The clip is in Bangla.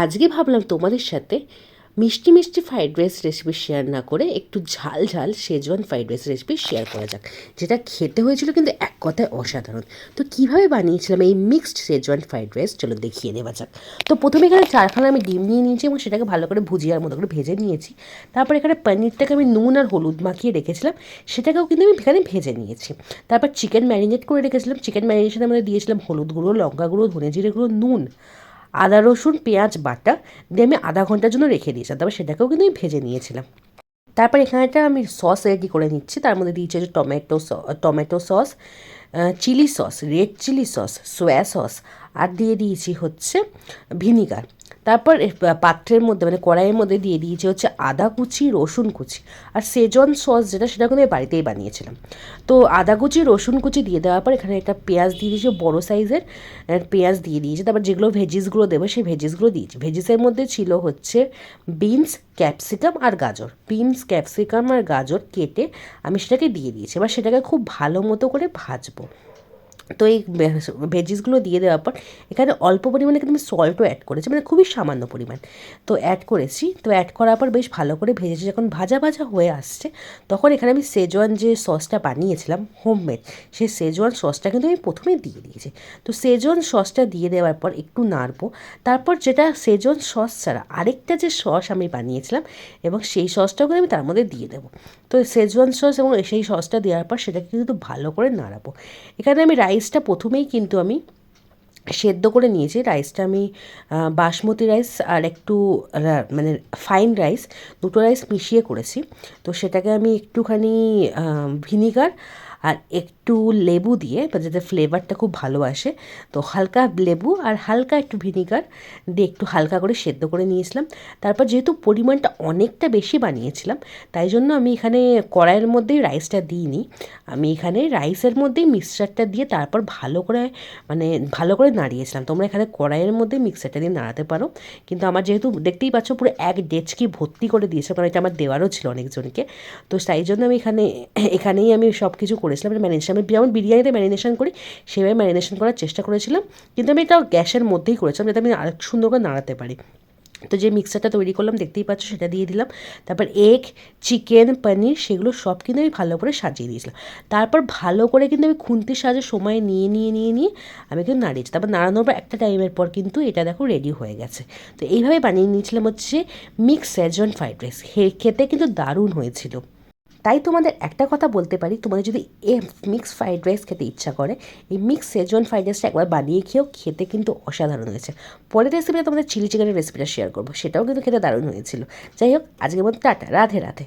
আজকে ভাবলাম তোমাদের সাথে মিষ্টি মিষ্টি ফ্রাইড রাইস রেসিপি শেয়ার না করে একটু ঝাল ঝাল Schezwan fried rice recipe share করা যাক। যেটা খেতে হয়েছিল কিন্তু এক কথায় অসাধারণ। তো কীভাবে বানিয়েছিলাম এই মিক্সড শেজওয়ান ফ্রাইড রাইস চলো দেখিয়ে নেওয়া যাক। তো প্রথমে এখানে চারখানা আমি ডিম নিয়ে নিয়েছি এবং সেটাকে ভালো করে ভুজিয়ার মতো করে ভেজে নিয়েছি। তারপর এখানে পনিরটাকে আমি নুন আর হলুদ মাখিয়ে রেখেছিলাম। সেটাকেও কিন্তু আমি এখানে ভেজে নিয়েছি। তারপর চিকেন ম্যারিনেট করে রেখেছিলাম। চিকেন ম্যারিনেশনের মধ্যে দিয়েছিলাম হলুদ গুঁড়ো, লঙ্কা গুঁড়ো ধনে জিরে গুঁড়ো, নুন। আদা, রসুন, পেঁয়াজ, বাটা দিয়ে আমি আধা ঘণ্টার জন্য রেখে দিয়েছিলাম। তারপর সেটাকেও কিন্তু আমি ভেজে নিয়েছিলাম। তারপর এখানেটা আমি সস রেডি করে নিচ্ছি। তার মধ্যে দিয়েছি হচ্ছে tomato sauce tomato sauce chilli sauce red chilli sauce soya sauce আর দিয়ে দিয়েছি হচ্ছে ভিনিগার তারপর পাত্রের মধ্যে মানে কড়াইয়ের মধ্যে দিয়ে দিয়েছি হচ্ছে আদা কুচি, রসুন কুচি। আর সেজন সস যেটা সেটা কিন্তু বাড়িতেই বানিয়েছিলাম। তো আদা কুচি, রসুন কুচি দিয়ে দেওয়ার পর এখানে একটা পেঁয়াজ দিয়ে দিয়েছি, বড়ো সাইজের পেঁয়াজ দিয়ে দিয়েছি। তারপর যেগুলো ভেজিসগুলো দেবো সেই ভেজিসগুলো দিয়েছি। ভেজিসের মধ্যে ছিল হচ্ছে বিনস ক্যাপসিকাম আর গাজর। বিনস ক্যাপসিকাম আর গাজর কেটে আমি সেটাকে দিয়ে দিয়েছি। এবার সেটাকে খুব ভালো মতো করে ভাজবো। তো এই ভেজিসগুলো দিয়ে দেওয়ার পর এখানে অল্প পরিমাণে কিন্তু আমি সল্টও অ্যাড করেছি মানে খুবই সামান্য পরিমাণ। তো অ্যাড করেছি, তো অ্যাড করার পর বেশ ভালো করে ভেজেছি, যখন ভাজা ভাজা হয়ে আসছে, তখন এখানে আমি সেজওয়ান যে সসটা বানিয়েছিলাম হোমমেড সেই সেজওয়ান সসটা কিন্তু আমি প্রথমে দিয়ে দিয়েছি। তো সেজওয়ান সসটা দিয়ে দেওয়ার পর একটু নাড়বো, তারপর যেটা সেজওয়ান সস ছাড়া আরেকটা যে সস আমি বানিয়েছিলাম, এবং সেই সসটাও কিন্তু আমি তার মধ্যে দিয়ে দেবো। তো সেজওয়ান সস এবং সেই সসটা দেওয়ার পর সেটাকে কিন্তু ভালো করে নাড়াবো। এখানে আমি রাইসটা প্রথমেই কিন্তু আমি সেদ্ধ করে নিয়েছি। রাইসটা আমি বাসমতি রাইস আর একটু মানে ফাইন রাইস দুটো রাইস মিশিয়ে করেছি। তো সেটাকে আমি একটুখানি ভিনিগার আর একটু লেবু দিয়ে যাতে ফ্লেভারটা খুব ভালো আসে, তো হালকা লেবু আর হালকা একটু ভিনিগার দিয়ে একটু হালকা করে সেদ্ধ করে নিয়েছিলাম। তারপর যেহেতু পরিমাণটা অনেকটা বেশি বানিয়েছিলাম, তাই জন্য আমি এখানে কড়াইয়ের মধ্যেই রাইসটা দিইনি। আমি এখানে রাইসের মধ্যেই মিক্সচারটা দিয়ে তারপর ভালো করে মানে ভালো করে নাড়িয়েছিলাম। তোমরা এখানে কড়াইয়ের মধ্যে মিক্সারটা দিয়ে নাড়াতে পারো। কিন্তু আমার যেহেতু দেখতেই পাচ্ছ পুরো এক ডেচকি ভর্তি করে দিয়েছে, কারণ এটা আমার দেওয়ারও ছিল অনেকজনকে। তো তাই জন্য আমি এখানে, এখানেই আমি সব কিছু করেছিলাম ম্যারিনেশন আমি যেমন বিরিয়ানিতে ম্যারিনেশন করি, সেভাবে ম্যারিনেশন করার চেষ্টা করেছিলাম, কিন্তু আমি এটা গ্যাসের মধ্যেই করেছিলাম, যাতে আমি আরেকটু সুন্দর করে নাড়াতে পারি। তো যে মিক্সারটা তৈরি করলাম, দেখতেই পাচ্ছ সেটা দিয়ে দিলাম, তারপর এগ চিকেন পনির সেগুলো সব কিন্তু আমি ভালো করে সাজিয়ে দিয়েছিলাম। তারপর ভালো করে কিন্তু আমি খুন্তির সাহায্যে সময় নিয়ে নিয়ে নিয়ে নিয়ে আমি কিন্তু নাড়িয়েছি। তারপর নাড়ানোর পর একটা টাইমের পর কিন্তু এটা দেখো রেডি হয়ে গেছে। তো এইভাবে বানিয়ে নিয়েছিলাম হচ্ছে মিক্স সেজন ফ্রাইড রাইস খেতে কিন্তু দারুণ হয়েছিল। তাই তোমাদের একটা কথা বলতে পারি, তোমাদের যদি এ মিক্স ফ্রাইড রাইস খেতে ইচ্ছা করে, এই মিক্স সেজন ফ্রাইড রাইসটা একবার বানিয়ে খেয়েও খেতে কিন্তু অসাধারণ হয়েছে। পরের রেসিপিটা তোমাদের চিলি চিকেনের রেসিপিটা শেয়ার করব, সেটাও কিন্তু খেতে দারুণ হয়েছিল। যাই হোক, আজকের মতো টাটা, রাধে রাধে।